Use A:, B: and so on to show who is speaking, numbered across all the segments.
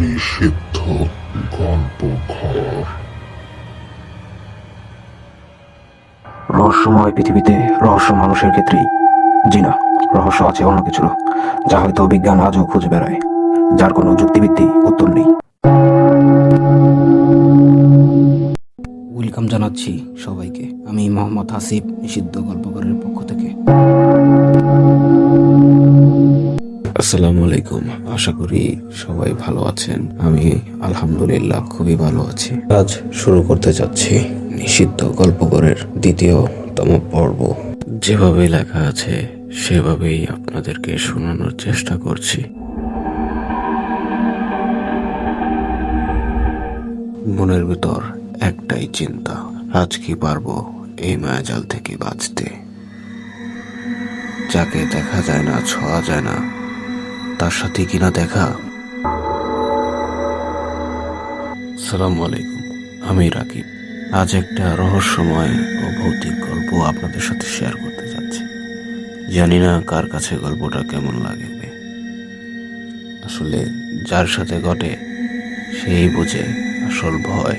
A: নিষিদ্ধ গল্পঘর
B: রহস্যময় পৃথিবীতে রহস্য মানুষের ক্ষেত্রেই জি না, রহস্য আছে অন্য কিছুর যা হয়তো বিজ্ঞান আজও খুঁজে বেড়ায়, যার কোনো যুক্তিভিত্তি উত্তর নেই। ওয়েলকাম জানাচ্ছি সবাইকে। আমি মোহাম্মদ হাসিব নিষিদ্ধ গল্পকারের পক্ষ আসসালামু আলাইকুম। আশা করি সবাই ভালো আছেন। আমি আলহামদুলিল্লাহ খুবই ভালো আছি। আজ শুরু করতে যাচ্ছি নিষিদ্ধ গল্প গল্পঘরের দ্বিতীয়তম পর্ব। যেভাবে লেখা আছে, সেভাবেই আপনাদেরকে শোনানোর চেষ্টা করছি। মনের ভিতর একটাই চিন্তা, আজ কি পারব এই মায়াজাল থেকে বাঁচতে? যাকে দেখা যায় না, ছোঁয়া যায় না তার সাথে কিনা দেখা? সালাম আলাইকুম, আমি রাকিব। আজ একটা রহস্যময় ও ভৌতিক গল্প আপনাদের সাথে শেয়ার করতে যাচ্ছি। জানি না কার কাছে গল্পটা কেমন লাগবে আসলে যার সাথে ঘটে, সেই বোঝে আসল ভয়।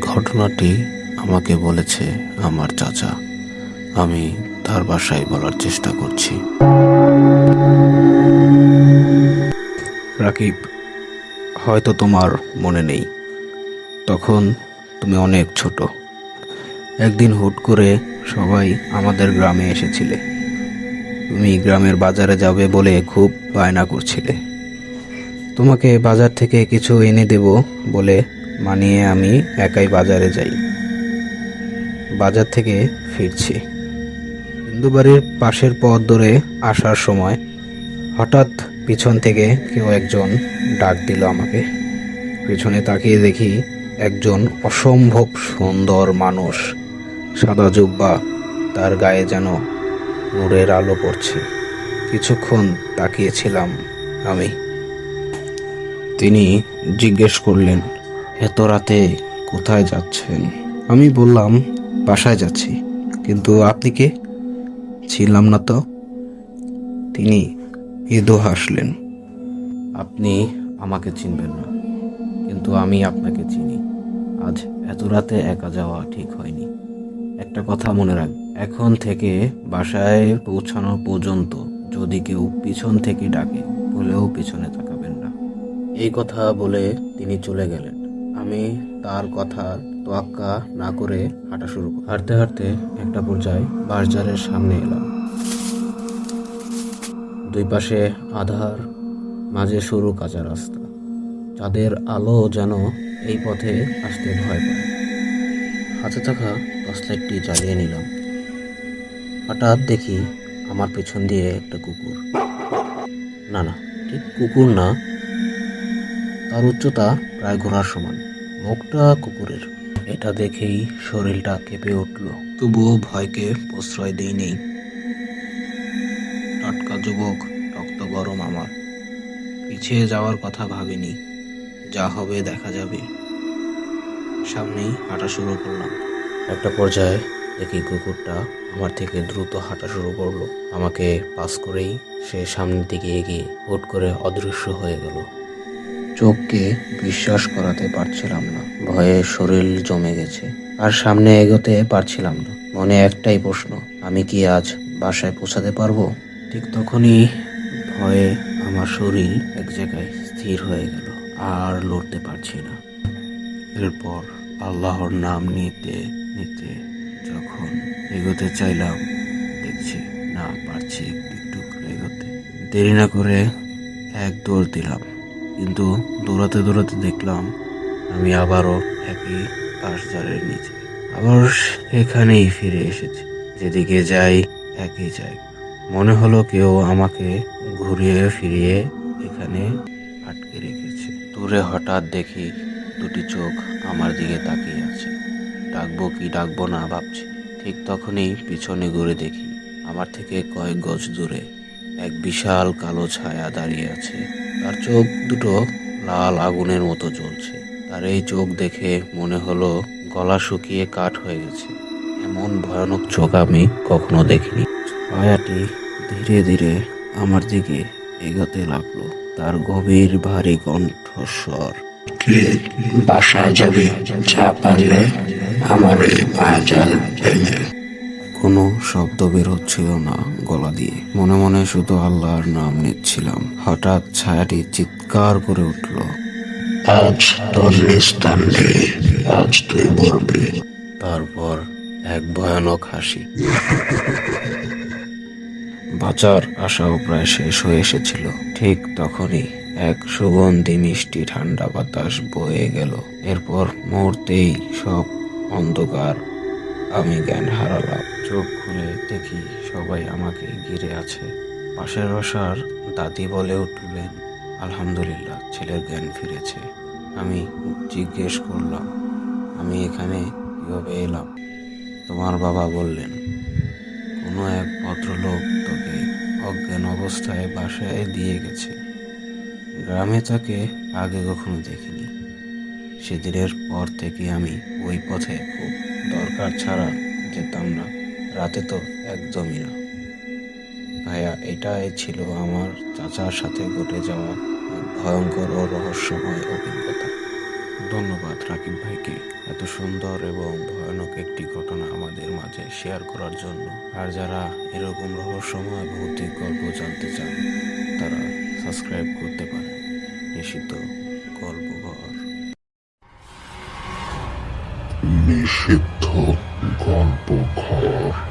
B: ঘটনাটি আমাকে বলেছে আমার চাচা। আমি তার বাসায় বলার চেষ্টা করছি। রাকিব হয়তো তোমার মনে নেই। তখন তুমি অনেক ছোট। একদিন হুট করে সবাই আমাদের গ্রামে এসেছিলে। তুমি গ্রামের বাজারে যাবে বলে খুব বায়না করছিলে। তোমাকে বাজার থেকে কিছু এনে দেব বলে মানিয়ে আমি একাই বাজারে যাই। বাজার থেকে ফিরছি। হিন্দু বাড়ির পাশের পথ ধরে আসার সময় হঠাৎ পিছন থেকে কেউ একজন ডাক দিল আমাকে। পিছনে তাকিয়ে দেখি একজন অসম্ভব সুন্দর মানুষ, সাদা জুব্বা, তার গায়ে যেন নূরের আলো পড়ছে। কিছুক্ষণ তাকিয়েছিলাম আমি। তিনি জিজ্ঞেস করলেন, এত রাতে কোথায় যাচ্ছেন? আমি বললাম, বাসায় যাচ্ছি। কিন্তু আপনি কে? ছিলাম না তো। তিনি এদো হাসলেন। আপনি আমাকে চিনবেন না, কিন্তু আমি আপনাকে চিনি। আজ এত রাতে একা যাওয়া ঠিক হয়নি। একটা কথা মনে রাখ, এখন থেকে বাসায় পৌঁছানো পর্যন্ত যদি কেউ পিছন থেকে ডাকে, বলেও পিছনে তাকাবেন না। এই কথা বলে তিনি চলে গেলেন। আমি তার কথার তোয়াক্কা না করে হাঁটা শুরু হাঁটতে হাঁটতে একটা পর্যায়ে বাসজারের সামনে এলাম। দুই পাশে আধার, মাঝে সরু কাঁচা রাস্তা। চাঁদের আলো যেন এই পথে আসতে ভয় পায়। হাতে থাকা টর্চলাইটটি জ্বালিয়ে নিলাম। হঠাৎ দেখি আমার পেছন দিয়ে একটা কুকুর। না না, ঠিক কুকুর না। তার উচ্চতা প্রায় ঘোড়ার সমান। মুখটা কুকুরের। এটা দেখেই শরীরটা কেঁপে উঠল। তবুও ভয়কে প্রশ্রয় দিই নেই। যুবক, রক্ত গরম আমার। পিছিয়ে যাওয়ার কথা ভাবিনি, যা হবে দেখা যাবে। সামনেই হাঁটা শুরু করলাম। একটা পর্যায়ে দেখি কুকুরটা আমার থেকে দ্রুত হাঁটা শুরু করল। আমাকে পাস করেই সে সামনের দিকে এগিয়ে হুট করে অদৃশ্য হয়ে গেল। চোখকে বিশ্বাস করাতে পারছিলাম না। ভয়ে শরীর জমে গেছে। আর সামনে এগোতে পারছিলাম না। মনে একটাই প্রশ্ন, আমি কি আজ বাসায় পৌঁছাতে পারব? ঠিক তখনই ভয়ে আমার শরীর এক জায়গায় স্থির হয়ে গেল, আর লড়তে পারছি না। এরপর আল্লাহর নাম নিতে নিতে যখন এগোতে চাইলাম, দেখছি, না, পারছি একটু এগোতে। দেরি না করে এক দৌড় দিলাম, কিন্তু দৌড়াতে দৌড়াতে দেখলাম আমি আবারও একই বাঁশঝাড়ের নিচে। আবার এখানেই ফিরে এসেছি, যেদিকে যাই একই জায়গা মনে হলো কেউ আমাকে ঘুরিয়ে ফিরিয়ে এখানে আটকে রেখেছে। দূরে হঠাৎ দেখি দুটি চোখ আমার দিকে তাকিয়ে আছে। ডাকবো কি ডাকবো না ভাবছি। ঠিক তখনই পিছনে ঘুরে দেখি আমার থেকে কয়েক গজ দূরে এক বিশাল কালো ছায়া দাঁড়িয়ে আছে। তার চোখ দুটো লাল আগুনের মতো জ্বলছে। তার এই চোখ দেখে মনে হলো গলা শুকিয়ে কাঠ হয়ে গেছে। এমন ভয়ানক চোখ আমি কখনো দেখিনি। ছায়াটি ধীরে ধীরে আমার দিকে এগোতে লাগল। তার গভীর ভারী কণ্ঠস্বর।
A: বাসায় যাবে? যা পারলে আমার এই পাজাল ভেঙে
B: কোনো শব্দ বের হচ্ছিল না গলা দিয়ে। মনে মনে শুধু আল্লাহর নাম নিচ্ছিলাম। হঠাৎ ছায়াটি চিৎকার করে উঠল।
A: আজ তোর নিস্তার নেই আজ তুই মরবি।
B: তারপর এক ভয়ানক হাসি। বাঁচার আশাও প্রায় শেষ হয়ে এসেছিল। ঠিক তখনই এক সুগন্ধি মিষ্টি ঠান্ডা বাতাস বয়ে গেল। এরপর মুহূর্তেই সব অন্ধকার। আমি জ্ঞান হারালাম। চোখ খুলে দেখি সবাই আমাকে ঘিরে আছে। পাশের বসার দাদি বলে উঠলেন, আলহামদুলিল্লাহ, ছেলের জ্ঞান ফিরেছে। আমি জিজ্ঞেস করলাম, আমি এখানে কীভাবে এলাম? তোমার বাবা বললেন কোনো এক ভদ্রলোক তোকে অজ্ঞান অবস্থায় বাসায় দিয়ে গেছে। গ্রামে তাকে আগে কখনো দেখিনি। সেদিনের পর থেকে আমি ওই পথে খুব দরকার ছাড়া যেতাম না। রাতে তো একদমই না। ভাইয়া, এটাই ছিল আমার চাচার সাথে ঘটে যাওয়া ভয়ঙ্কর ও রহস্যময় অভিজ্ঞতা ধন্যবাদ রাকিব ভাইকে। এত সুন্দর এবং ভয়ানক একটি ঘটনা আমাদের মাঝে শেয়ার করার জন্য। আর যারা এরকম রহস্যময় ভৌতিক গল্প জানতে চান, তারা সাবস্ক্রাইব করতে পারেন। নিষিদ্ধ গল্প ঘর।
A: নিষিদ্ধ গল্প ঘর।